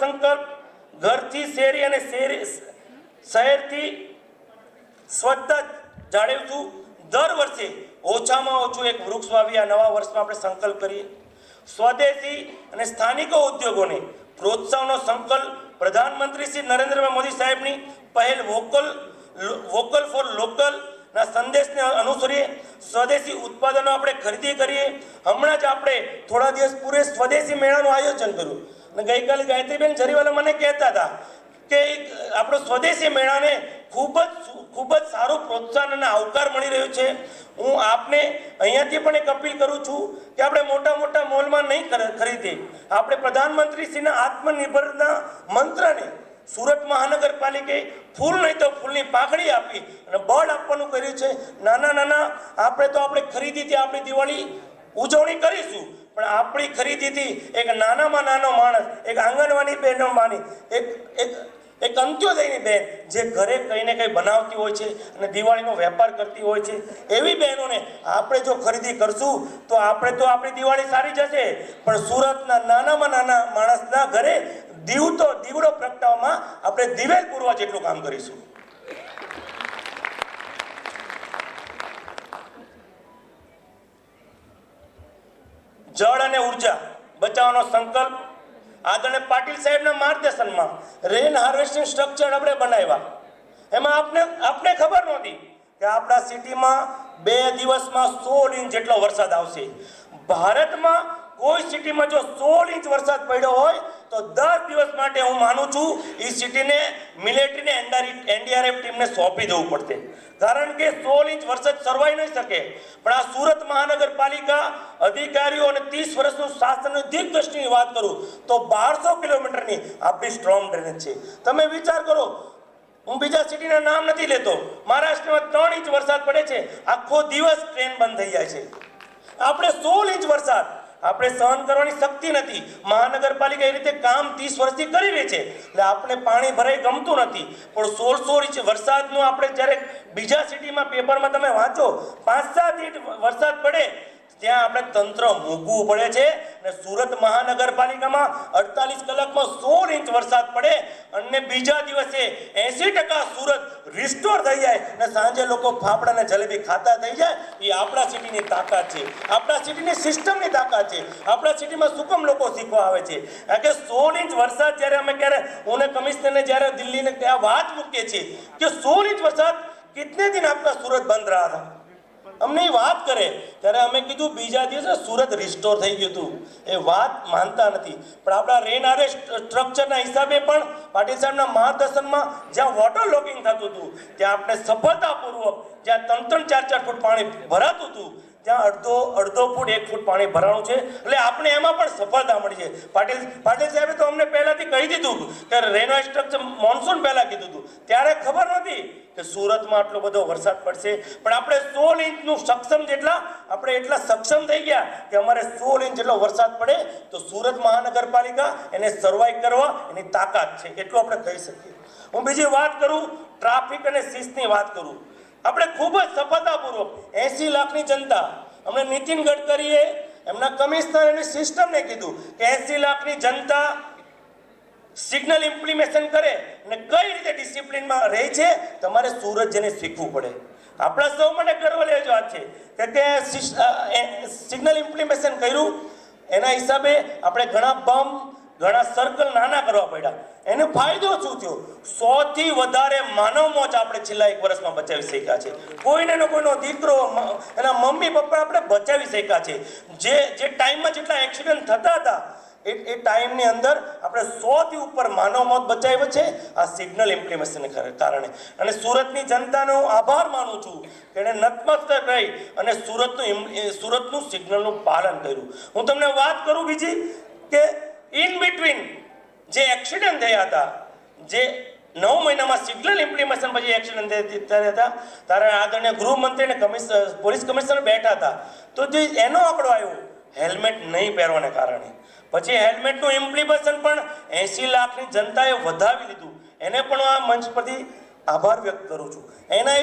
સંકલ્પ ઘરથી શેરી અને શેરી શહેરથી સ્વચ્છતા જાળવશું દર વર્ષે ઓછામાં ઓછું એક વૃક્ષ વાવી આ નવા વર્ષમાં આપણે સંકલ્પ કરીએ. સ્વદેશી અને સ્થાનિક ઉદ્યોગોને પ્રોત્સાહનનો સંકલ્પ પ્રધાનમંત્રી શ્રી નરેન્દ્રભાઈ મોદી સાહેબની પહેલ વોકલ વોકલ ફોર લોકલ ના સંદેશને અનુસરીએ. સ્વદેશી ઉત્પાદનો આપણે ખરીદી કરીએ. હમણાં જ આપણે થોડા દિવસ પૂરે સ્વદેશી મેળાનું આયોજન કર્યું. અને ગઈકાલે ગાયત્રીબેન જરીવાલા મને કહેતા હતા કે આપણો સ્વદેશી મેળાને ખૂબ જ ખૂબ જ સારું પ્રોત્સાહન અને આવકાર મળી રહ્યો છે. હું આપને અહીંયાથી પણ એક અપીલ કરું છું કે આપણે મોટા મોટા મોલમાં નહીં ખર- ખરીદીએ. આપણે પ્રધાનમંત્રીશ્રીના આત્મનિર્ભરના મંત્રને સુરત મહાનગરપાલિકાએ ફૂલ નહીં તો ફૂલની પાકડી આપી અને બળ આપવાનું કર્યું છે. નાના નાના, આપણે તો આપણે ખરીદીથી આપણી દિવાળી ઉજવણી કરીશું. પણ આપણી ખરીદીથી એક નાનામાં નાનો માણસ, એક આંગણવાડી બહેનો માની, એક એક એક અંત્યોદયની બેન જે ઘરે કંઈ ને કંઈ બનાવતી હોય છે અને દિવાળીનો વેપાર કરતી હોય છે, એવી બહેનોને આપણે જો ખરીદી કરશું, તો આપણે તો આપણી દિવાળી સારી જશે. પણ સુરતના નાનામાં નાના માણસના ઘરે દીવ તો દીવડો પ્રગટાવવામાં આપણે દિવેલ પૂરવા જેટલું કામ કરીશું. જળ અને ઊર્જા બચાવવાનો સંકલ્પ આદરણીય પાટીલ સાહેબના માર્ગદર્શનમાં રેન હાર્વેસ્ટિંગ સ્ટ્રક્ચર આપણે બનાવ્યા. એમાં આપને આપને ખબર નહોતી કે આપણા સિટીમાં બે દિવસમાં સોળ ઇંચ જેટલો વરસાદ આવશે. ભારતમાં કોઈ સિટીમાં જો સોળ ઇંચ વરસાદ પડ્યો હોય, તો દસ દિવસ માટે હું માનું છું એ સિટીને મિલિટરીને એનડીઆરએફ ટીમને સોંપી દેવું પડશે. કારણ કે સોળ ઇંચ વરસાદ સરવાઈ નહીં શકે. પણ આ સુરત મહાનગરપાલિકા અધિકારીઓ અને ત્રીસ વર્ષનું શાસનની દિગ્દ્રષ્ટિની વાત કરું, તો બારસો કિલોમીટરની આપણી સ્ટ્રોંગ ડ્રેનેજ છે. તમે વિચાર કરો, હું બીજા સિટીના નામ નથી લેતો. મહારાષ્ટ્રમાં ત્રણ ઇંચ વરસાદ પડે છે. આખો દિવસ ટ્રેન બંધ થઈ જાય છે. આપણે સોળ ઇંચ વરસાદ આપણે સહન કરવાની શક્તિ નથી. મહાનગરપાલિકા એ રીતે કામ ત્રીસ વર્ષથી કરી રહી છે. એટલે આપણે પાણી ભરાઈ ગમતું નથી. પણ સોળ સોળ ઇંચ વરસાદનું આપણે જ્યારે બીજા સિટીમાં પેપરમાં તમે વાંચો, પાંચ સાત ઇંચ વરસાદ પડે ત્યાં આપણે તંત્ર મૂકવું પડે છે અને સુરત મહાનગરપાલિકામાં અડતાલીસ કલાકમાં સોળ ઇંચ વરસાદ પડે અને બીજા દિવસે એસી ટકા સુરત રિસ્ટોર થઈ જાય અને સાંજે લોકો ફાફડા અને જલેબી ખાતા થઈ જાય. એ આપણા સિટીની તાકાત છે. આપણા સિટીની સિસ્ટમની તાકાત છે. આપણા સિટીમાં સુકમ લોકો શીખવા આવે છે? કારણ કે સોળ ઇંચ વરસાદ જ્યારે અમે ક્યારે હું કમિશનરને જ્યારે દિલ્હીને ત્યાં વાત મૂકીએ છીએ કે સોળ ઇંચ વરસાદ કિતને દિન આપણા સુરત બંધ રહ્યા હતા અમને એ વાત કરે. ત્યારે અમે કીધું બીજા દિવસે સુરત રિસ્ટોર થઈ ગયું હતું. એ વાત માનતા નથી. પણ આપણા રેન આરે સ્ટ્રક્ચરના હિસાબે પણ પાટીલ સાહેબના માર્ગદર્શનમાં જ્યાં વોટર લોગિંગ થતું હતું, ત્યાં આપણે સફળતાપૂર્વક જ્યાં ત્રણ ત્રણ ચાર ચાર ફૂટ પાણી ભરાતું હતું ત્યાં અડધો અડધો ફૂટ, એક ફૂટ પાણી ભરાણું છે. એટલે આપણે એમાં પણ સફળતા મળી છે. પાટીલ પાટીલ સાહેબે તો અમને પહેલાથી કહી દીધું કે રેનવે સ્ટ્રક્ચર મોન્સૂન પહેલાં કીધું હતું. ત્યારે ખબર નથી કે સુરતમાં આટલો બધો વરસાદ પડશે. પણ આપણે સોળ ઇંચનું સક્ષમ જેટલા, આપણે એટલા સક્ષમ થઈ ગયા કે અમારે સોળ ઇંચ જેટલો વરસાદ પડે તો સુરત મહાનગરપાલિકા એને સર્વાઈવ કરવા એની તાકાત છે. એટલું આપણે કહી શકીએ. હું બીજી વાત કરું ટ્રાફિક અને શિસ્તની વાત કરું. આપણે ખૂબ જ સફળતાપૂર્વક એસી લાખની જનતા, અમને નીતિન ગડકરીએ એમના કમિશનર અને સિસ્ટમને કીધું કે એસી લાખની જનતા સિગ્નલ ઇમ્પ્લિમેશન કરે અને કઈ રીતે ડિસિપ્લિનમાં રહે છે, તમારે સુરત જઈને શીખવું પડે. આપણા સૌ માટે ગર્વ લેજો વાત છે કે એ સિગ્નલ ઇમ્પ્લિમેશન કર્યું. એના હિસાબે આપણે ઘણા બમ ઘણા સર્કલ નાના કરવા પડ્યા. એનો ફાયદો શું થયો? સૌથી વધારે માનવ મોચ આપણે છેલ્લા એક વર્ષમાં બચાવી શક્યા છે. કોઈને ને કોઈનો દીકરો એના મમ્મી, પપ્પા આપણે બચાવી શક્યા છે. જે જે ટાઈમમાં જેટલા એક્સિડન્ટ થતા હતા, એ એ ટાઈમની અંદર આપણે સોથી ઉપર માનવ મોત બચાવ્યો છે. આ સિગ્નલ ઇમ્પ્લિમેશનને કારણે. અને સુરતની જનતાનો હું આભાર માનું છું કે એણે નતમસ્તક રહી અને સુરતનું સુરતનું સિગ્નલનું પાલન કર્યું. હું તમને વાત કરું બીજી કે ઇન બિટવીન જે એક્સિડન્ટ થયા હતા, જે નવ મહિનામાં સિગ્નલ ઇમ્પ્લિમેશન પછી એક્સિડન્ટ થયા હતા, ત્યારે આદરણીય ગૃહમંત્રી અને કમિશનર પોલીસ કમિશનર બેઠા હતા. તો જે એનો આંકડો આવ્યો, હેલ્મેટ નહીં પહેરવાને કારણે. પછી હેલ્મેટનું ઇમ્પ્લિમેશન પણ એંસી લાખની જનતાએ વધાવી લીધું. એને પણ આ મંચ પરથી આભાર વ્યક્ત કરું છું. એના